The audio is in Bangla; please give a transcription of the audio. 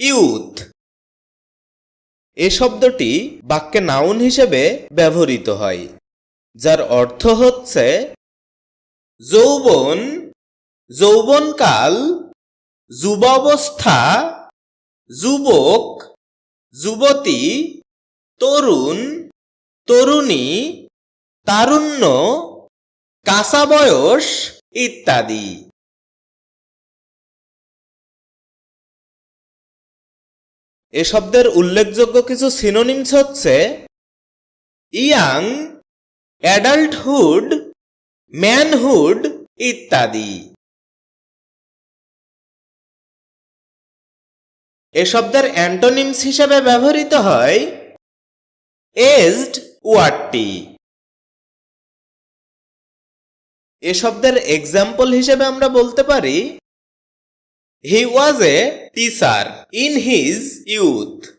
ইউথ। এ শব্দটি বাক্যে নাউন হিসেবে ব্যবহৃত হয়, যার অর্থ হচ্ছে যৌবন, যৌবনকাল, যুবাবস্থা, যুবক, যুবতী, তরুণ, তরুণী, তারুণ্য, কাঁচা বয়স ইত্যাদি। এ শব্দের উল্লেখযোগ্য কিছু সিনোনিমস হচ্ছে ইয়াং অ্যাডাল্টহুড ম্যানহুড ইত্যাদি। এ শব্দের অ্যান্টোনিমস হিসেবে ব্যবহৃত হয় এজড ওয়ার্ডটি এ শব্দের এক্সাম্পল হিসেবে আমরা বলতে পারি He was a teacher in his youth.